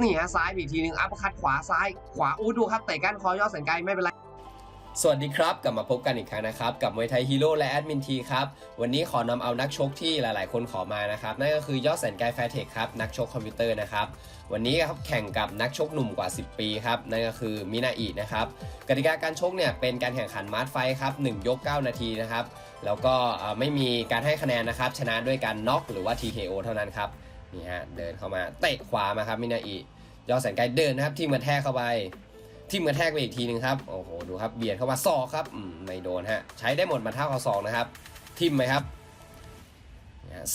นี่ฮะซ้ายอีกทีหนึงอัปคัดขวาซ้ายขวาอู้ดูครับเตะก้านคอยอดสันไกไม่เป็นไรสวัสดีครับกลับมาพบกันอีกครั้งนะครับ กับมวยไทยฮีโร่และแอดมินทีครับ วันนี้ขอนำเอานักชกที่หลายๆ คนขอมานะครับ นั่นก็คือยอดแสนไกลแฟเทคครับ นักชกคอมพิวเตอร์นะครับ วันนี้ครับแข่งกับนักชกหนุ่มกว่า 10 ปีครับ นั่นก็คือมินาอินะครับกติกาการชกเนี่ยเป็นการแข่งขันมาร์ทไฟครับ1ยก 9 นาทีนะครับแล้วก็ไม่มีการให้คะแนนนะครับชนะด้วยการน็อกหรือว่า TKO เท่านั้นครับ นี่ฮะเดินเข้ามาเตะขวามาครับมินาอิยอดแสนไกลเดินนะครับที่มือแทกเข้าไปทิมกระแทกไปอีกทีหนึ่งครับโอ้โหดูครับเบียดเข้ามาซอกครับไม่โดนฮะใช้ได้หมดมาเท่าเอาสองนะครับ ทิมไหมครับ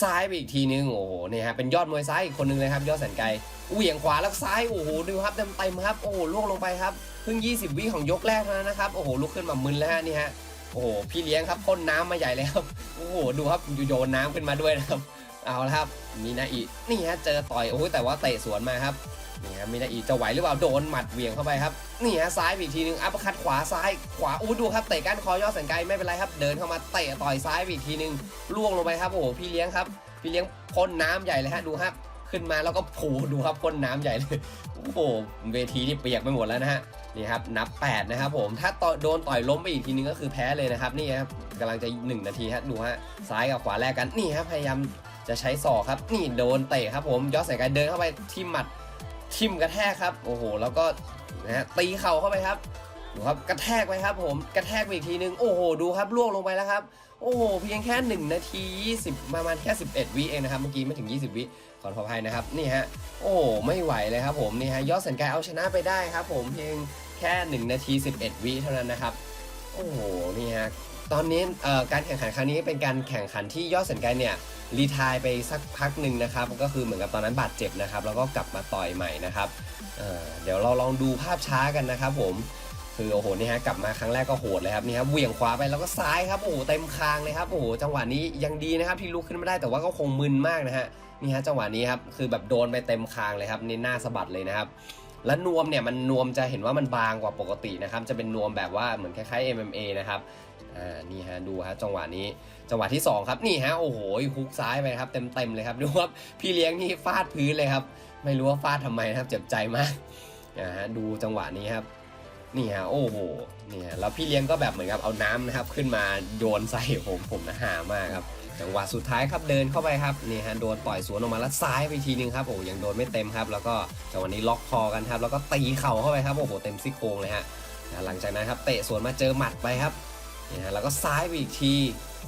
ซ้ายไปอีกทีนึงโอ้โหเนี่ยฮะเป็นยอดมวยซ้ายอีกคนนึงเลยครับ ยอดแสนไกลเหวี่ยงขวาแล้วซ้ายโอ้โหดูครับเต็มเต็มครับโอ้โหล่วงลงไปครับเพิ่ง 20 วิของยกแรกเท่านั้นนะครับโอ้โหลุกขึ้นมามึนแล้วฮะนี่ฮะโอ้โหพี่เลี้ยงครับพ่นน้ำมาใหญ่เลยครับโอ้โหดูครับโยนน้ำขึ้นมาด้วยนะครับ เอาละครับมีนาอีนี่ฮะเจอต่อยโอ้โหแต่ว่าเตะสวนมาครับนี่ฮะมินาอีจะไหวหรือเปล่าโดนหมัดเหวี่ยงเข้าไปครับนี่ฮะซ้ายอีกทีนึงอัปคัดขวาซ้ายขวาอู้ดูครับเตะก้านคอยอดสันไกไม่เป็นไรครับ เดินเข้ามาเตะต่อยซ้ายอีกทีนึงล่วงลงไปครับโอ้โหพี่เลี้ยงครับพี่เลี้ยงพ่นน้ำใหญ่เลยฮะดูครับขึ้นมาแล้วก็ผูดูครับพ่นน้ำใหญ่เลยโอ้โหเวทีนี่เปียกไปหมดแล้วนะฮะนี่ครับนับ 8 นะครับผมถ้าโดนต่อยล้มไปอีกทีนึงก็คือแพ้เลยนะครับนี่ครับกำลังจะ 1 นาทีฮะดูฮะซ้ายกับขวาแลกกันนี่ครับพยายาม จะใช้ศอกครับ นี่โดนเตะครับผมยอดสันไกเดินเข้าไปที่หมัดทิมกระแทกครับ โอ้โห แล้วก็นะฮะตีเข่าเข้าไปครับดูครับกระแทกไปครับผมกระแทกไปอีกทีนึงโอ้โหดูครับล่วงลงไปแล้วครับโอ้โหเพียงแค่ 1 นาที 20 ประมาณแค่ 11 วิเองนะครับเมื่อกี้ไม่ถึง 20 วิขอขออภัยนะครับนี่ฮะโอ้ไม่ไหวเลยครับผมนี่ฮะยอดสันกายเอาชนะไปได้ครับ ผมเพียงแค่ 1 นาที 11 วิเท่านั้นนะครับ โอ้โหนี่ฮะ ตอนนี้การแข่งขันครั้งนี้เป็นการแข่งขันที่ยอดสันกายเนี่ยรีไทายไปสักพักหนึ่งนะครับก็คือเหมือนกับตอนนั้นบาดเจ็บนะครับ แล้วก็กลับมาต่อยใหม่นะครับเเดี๋ยวเราลองดูภาพช้ากันนะครับ ผมคือโอ้โหนี่ฮะกลับมาครั้งแรกก็โหดเลยครับนี่ครับเหวี่ยงขวาไปแล้วก็ซ้ายครับโอ้โหเต็มคางเลยครับโอ้โหจังหวะนี้ยังดีนะครับที่ลุกขึ้นมาได้แต่ว่าก็คงมึนมากนะฮะนี่ฮะจังหวะนี้ครับคือแบบโดนไปเต็มคางเลยครับนี่หน้าสะบัดเลยนะครับและนวมเนี่ยมันนวมจะเห็นว่ามันบางกว่าปกตินะครับจะเป็นนวมแบบว่าเหมือนคล้ายๆ MMA นะครับ อ่านี่ฮะดูฮะจังหวะนี้ จังหวะที่ 2 ครับนี่ฮะโอ้โหฮุกซ้ายไปครับเต็มๆเลยครับดูว่าพี่เลี้ยงนี่ฟาดพื้นเลยครับ ไม่รู้ว่าฟาดทำไมนะครับ เจ็บใจมากนะฮะดูจังหวะนี้ครับนี่ฮะโอ้โหนี่ฮะแล้วพี่เลี้ยงก็แบบเหมือนกับเอาน้ำนะครับ ขึ้นมาโยนใส่ผมผมนะหามากครับจังหวะสุดท้ายครับเดินเข้าไปครับนี่ฮะโดนต่อยสวนออกมาแล้วซ้ายไปทีนึงครับโอ้ยังโดนไม่เต็มครับ แล้วก็จังหวะนี้ล็อกคอกันครับ แล้วก็ตีเข่าเข้าไปครับโอ้โหเต็มซี่โครงเลยฮะหลังจากนั้นครับเตะสวนมาเจอหมัดไปครับ นี่ฮะแล้วก็ซ้ายไปอีกที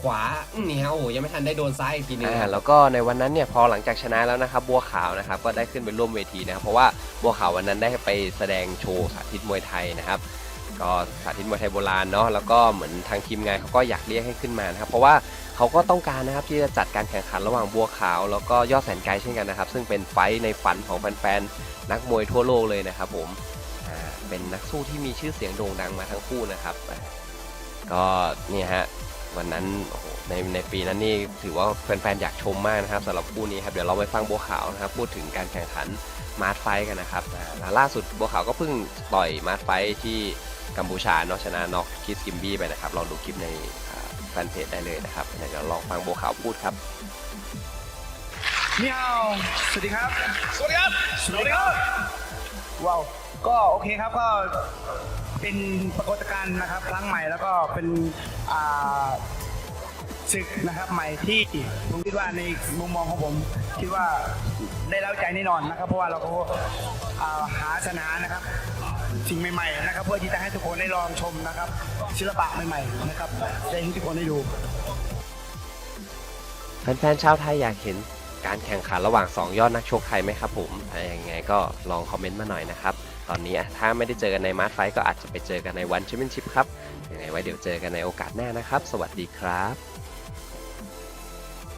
ขวาอื้อนี่ฮะโอ้โหยังไม่ทันได้โดนซ้ายอีกทีนึงอ่าแล้วก็ในวันนั้นเนี่ยพอหลังจากชนะแล้วนะครับบัวขาวนะครับก็ได้ขึ้นไปร่วมเวทีนะครับเพราะว่าบัวขาววันนั้นได้ไปแสดงโชว์สาธิตมวยไทยนะครับก็สาธิตมวยไทยโบราณเนาะแล้วก็เหมือนทางทีมงานเขาก็อยากเรียกให้ขึ้นมานะครับเพราะว่าเขาก็ต้องการนะครับที่จะจัดการแข่งขันระหว่างบัวขาว แล้วก็ยอดแสนไกลเช่นกันนะครับ ซึ่งเป็นไฟในฝันของแฟนๆนักมวยทั่วโลกเลยนะครับผมเป็นนักสู้ที่มีชื่อเสียงโด่งดังมาทั้งคู่นะครับ ก็เนี่ยฮะวันนั้นโอ้โหในในปีนั้นนี่ถือว่าแฟนๆอยากชมมากนะครับสำหรับคู่นี้ครับเดี๋ยวเราไปฟังบัวขาวนะครับพูดถึงการแข่งขันมาร์ทไฟท์กันนะครับอ่าแล้วล่าสุดบัวขาวก็เพิ่งต่อยมาร์ทไฟท์ที่กัมพูชาเนาะชนะน็อกคิสกิมบี้ไปนะครับลองดูคลิปในอ่าแฟนเพจได้เลยนะครับเดี๋ยวลองฟังบัวขาวพูดครับนี่ฮาวสวัสดีครับ สวัสดีครับ สวัสดีครับ ว้าว ก็โอเคครับก็ เป็นปรากฏการณ์นะครับ ครั้งใหม่แล้วก็เป็นศึกนะครับใหม่ที่ผมคิดว่าในมุมมองของผมคิดว่าได้เล้าใจแน่นอนนะครับ เพราะว่าเราก็หาสนานะครับ สิ่งใหม่ๆนะครับ เพื่อที่จะให้ทุกคนได้ลองชมนะครับ ศิลปะใหม่ๆนะครับได้ให้ทุกคนได้ดูแฟนๆชาวไทยอยากเห็นการแข่งขันระหว่าง 2 ยอดนักชกไทยไหมครับผมอย่างไงก็ลองคอมเมนต์มาหน่อยนะครับ ตอนนี้ถ้าไม่ได้เจอกันในมาร์ทไฟก็อาจจะไปเจอกันในวันแชมเปี้ยนชิพครับยังไงไว้เดี๋ยวเจอกันในโอกาสหน้านะครับ สวัสดีครับ